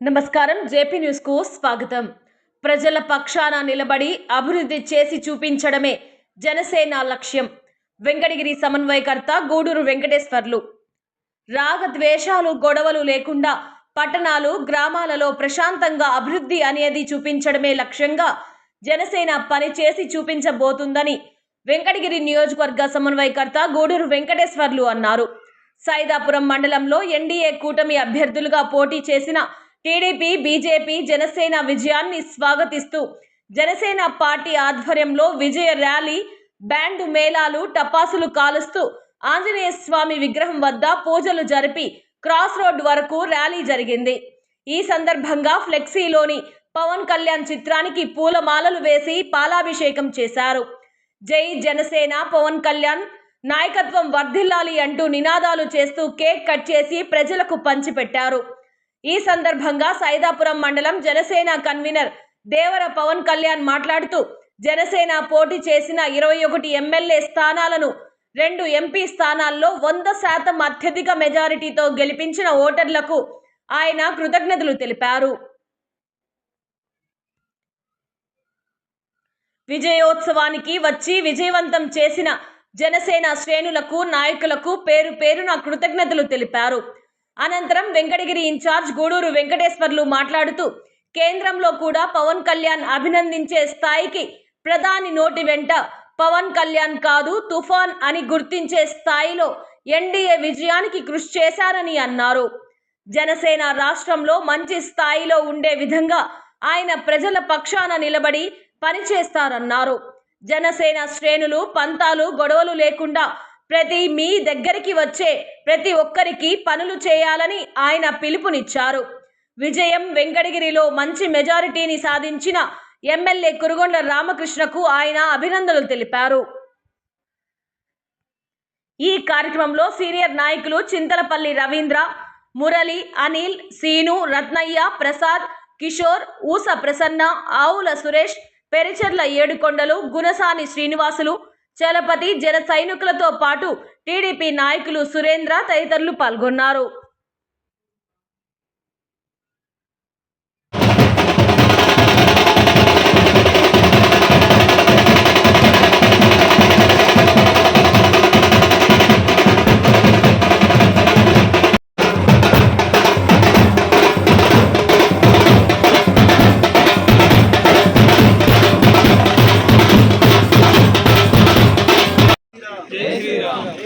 నమస్కారం. జేపీ న్యూస్కు స్వాగతం. ప్రజల పక్షాన నిలబడి అభివృద్ధి చేసి చూపించడమే జనసేన లక్ష్యం. వెంకటగిరి సమన్వయకర్త గూడూరు వెంకటేశ్వర్లు. రాగద్వేషాలు గొడవలు లేకుండా పట్టణాలు గ్రామాలలో ప్రశాంతంగా అభివృద్ధి అనేది చూపించడమే లక్ష్యంగా జనసేన పని చేసి చూపించబోతుందని వెంకటగిరి నియోజకవర్గ సమన్వయకర్త గూడూరు వెంకటేశ్వర్లు అన్నారు. సైదాపురం మండలంలో ఎన్డీఏ కూటమి అభ్యర్థులుగా పోటీ చేసిన టీడీపీ బీజేపీ జనసేన విజయాన్ని స్వాగతిస్తూ జనసేన పార్టీ ఆధ్వర్యంలో విజయ ర్యాలీ బ్యాండు మేళాలు టపాసులు కాలుస్తూ ఆంజనేయ స్వామి విగ్రహం వద్ద పూజలు జరిపి క్రాస్ రోడ్ వరకు ర్యాలీ జరిగింది. ఈ సందర్భంగా ఫ్లెక్సీలోని పవన్ కళ్యాణ్ చిత్రానికి పూలమాలలు వేసి పాలాభిషేకం చేశారు. జై జనసేన పవన్ కళ్యాణ్ నాయకత్వం వర్ధిల్లాలి అంటూ నినాదాలు చేస్తూ కేక్ కట్ చేసి ప్రజలకు పంచిపెట్టారు. ఈ సందర్భంగా సైదాపురం మండలం జనసేన కన్వీనర్ దేవర పవన్ కళ్యాణ్ మాట్లాడుతూ జనసేన పోటీ చేసిన ఇరవై ఒకటి ఎమ్మెల్యే స్థానాలను రెండు ఎంపీ స్థానాల్లో వంద శాతం అత్యధిక మెజారిటీతో గెలిపించిన ఓటర్లకు ఆయన కృతజ్ఞతలు తెలిపారు. విజయోత్సవానికి వచ్చి విజయవంతం చేసిన జనసేన శ్రేణులకు నాయకులకు పేరు పేరున కృతజ్ఞతలు తెలిపారు. అనంతరం వెంకటగిరి ఇన్ఛార్జ్ గూడూరు వెంకటేశ్వర్లు మాట్లాడుతూ కేంద్రంలో కూడా పవన్ కళ్యాణ్ అభినందించే స్థాయికి ప్రధాని నోటి వెంట పవన్ కళ్యాణ్ కాదు తుఫాన్ అని గుర్తించే స్థాయిలో ఎన్డీఏ విజయానికి కృషి చేశారని అన్నారు. జనసేన రాష్ట్రంలో మంచి స్థాయిలో ఉండే విధంగా ఆయన ప్రజల పక్షాన నిలబడి పనిచేస్తారన్నారు. జనసేన శ్రేణులు పంతాలు గొడవలు లేకుండా ప్రతి మీ దగ్గరికి వచ్చే ప్రతి ఒక్కరికి పనులు చేయాలని ఆయన పిలుపునిచ్చారు. విజయం వెంకటగిరిలో మంచి మెజారిటీని సాధించిన ఎమ్మెల్యే కురుగొండ్ల రామకృష్ణకు ఆయన అభినందనలు తెలిపారు. ఈ కార్యక్రమంలో సీనియర్ నాయకులు చింతలపల్లి రవీంద్ర మురళి అనిల్ సీను రత్నయ్య ప్రసాద్ కిషోర్ ఊస ప్రసన్న ఆవుల సురేష్ పెరిచెర్ల ఏడుకొండలు గుణసాని శ్రీనివాసులు చలపతి జన సైనికులతో పాటు టీడీపీ నాయకులు సురేంద్ర తదితరులు పాల్గొన్నారు.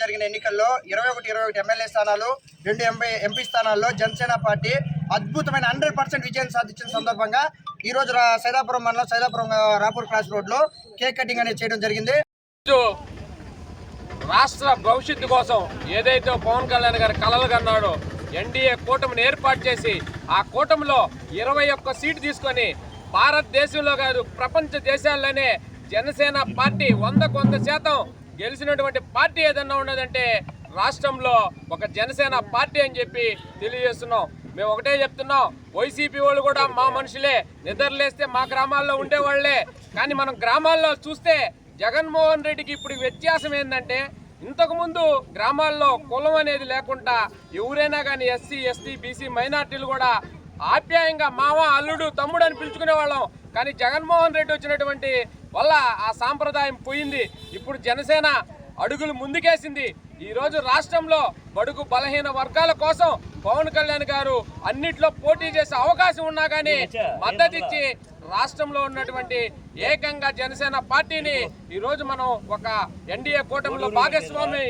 జరిగిన ఎన్నికల్లో ఇరవై ఒకటి ఇరవై ఒకటి ఎమ్మెల్యే స్థానాలు రెండు ఎంపీ ఎంపీ స్థానాల్లో జనసేన పార్టీ అద్భుతమైన హండ్రెడ్ పర్సెంట్ విజయం సాధించిన సందర్భంగా ఈ రోజు సైదాపురం మండలం సైదాపురం రాపూర్ క్రాస్ రోడ్లో కేక్ కటింగ్ అనేది చేయడం జరిగింది. రాష్ట్ర భవిష్యత్తు కోసం ఏదైతే పవన్ కళ్యాణ్ గారి కలలు కన్నాడో ఎన్డీఏ కూటమిని ఏర్పాటు చేసి ఆ కూటమిలో ఇరవై ఒక్క సీటు తీసుకొని భారతదేశంలో కాదు ప్రపంచ దేశాల్లోనే జనసేన పార్టీ వందకు వంద శాతం గెలిచినటువంటి పార్టీ ఏదన్నా ఉన్నదంటే రాష్ట్రంలో ఒక జనసేన పార్టీ అని చెప్పి తెలియజేస్తున్నాం. మేము ఒకటే చెప్తున్నాం వైసీపీ వాళ్ళు కూడా మా మనుషులే నిద్రలేస్తే మా గ్రామాల్లో ఉండేవాళ్ళే. కానీ మనం గ్రామాల్లో చూస్తే జగన్మోహన్ రెడ్డికి ఇప్పుడు వ్యత్యాసం ఏంటంటే ఇంతకుముందు గ్రామాల్లో కులం అనేది లేకుండా ఎవరైనా కానీ ఎస్సీ ఎస్టీ బీసీ మైనార్టీలు కూడా ఆప్యాయంగా మామ అల్లుడు తమ్ముడు అని పిలుచుకునే వాళ్ళం కానీ జగన్మోహన్ రెడ్డి వచ్చినటువంటి వల్ల ఆ సాంప్రదాయం పోయింది. ఇప్పుడు జనసేన అడుగులు ముందుకేసింది. ఈ రోజు రాష్ట్రంలో బడుగు బలహీన వర్గాల కోసం పవన్ కళ్యాణ్ గారు అన్నిట్లో పోటీ చేసే అవకాశం ఉన్నా కానీ మద్దతు ఇచ్చి రాష్ట్రంలో ఉన్నటువంటి ఏకంగా జనసేన పార్టీని ఈ రోజు మనం ఒక ఎన్డీఏ కూటమిలో భాగస్వామి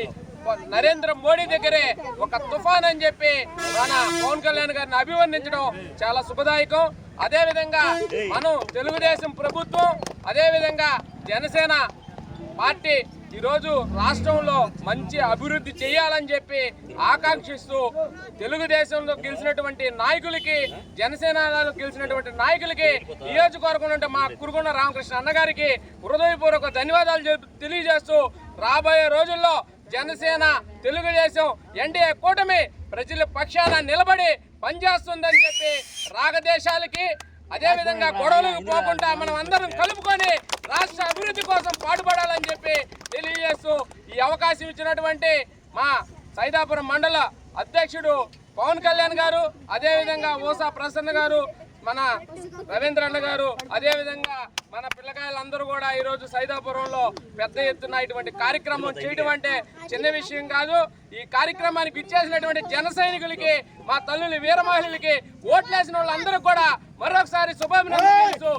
నరేంద్ర మోడీ దగ్గరే ఒక తుఫాన్ అని చెప్పి మన పవన్ కళ్యాణ్ గారిని అభివర్ణించడం చాలా శుభదాయకం. అదే విధంగా మనం తెలుగుదేశం ప్రభుత్వం అదే విధంగా జనసేన పార్టీ ఈరోజు రాష్ట్రంలో మంచి అభివృద్ధి చేయాలని చెప్పి ఆకాంక్షిస్తూ తెలుగుదేశంలో గెలిచినటువంటి నాయకులకి జనసేనలో గెలిచినటువంటి నాయకులకి నియోజకవర్గం మా కురుగుండ రామకృష్ణ అన్నగారికి హృదయపూర్వక ధన్యవాదాలు తెలియజేస్తూ రాబోయే రోజుల్లో జనసేన తెలుగుదేశం ఎన్డీఏ కూటమి ప్రజల పక్షాన నిలబడి పనిచేస్తుందని చెప్పి రాగదేశాలకి అదేవిధంగా గొడవలకు పోకుండా మనం అందరం కలుపుకొని రాష్ట్ర అభివృద్ధి కోసం పాటుపడాలని చెప్పి తెలియజేస్తూ ఈ అవకాశం ఇచ్చినటువంటి మా సైదాపురం మండల అధ్యక్షుడు పవన్ కళ్యాణ్ గారు అదేవిధంగా ఓసా ప్రసన్న గారు మన రవీంద్ర అన్న గారు అదేవిధంగా మన పిల్లకాయలందరూ కూడా ఈరోజు సైదాపురంలో పెద్ద ఎత్తున ఇటువంటి కార్యక్రమం చేయడం అంటే చిన్న విషయం కాదు. ఈ కార్యక్రమానికి ఇచ్చేసినటువంటి జన సైనికులకి మా తల్లులు వీర మహిళలకి ఓట్లేసిన వాళ్ళందరూ కూడా మరొకసారి శుభాభినందనలు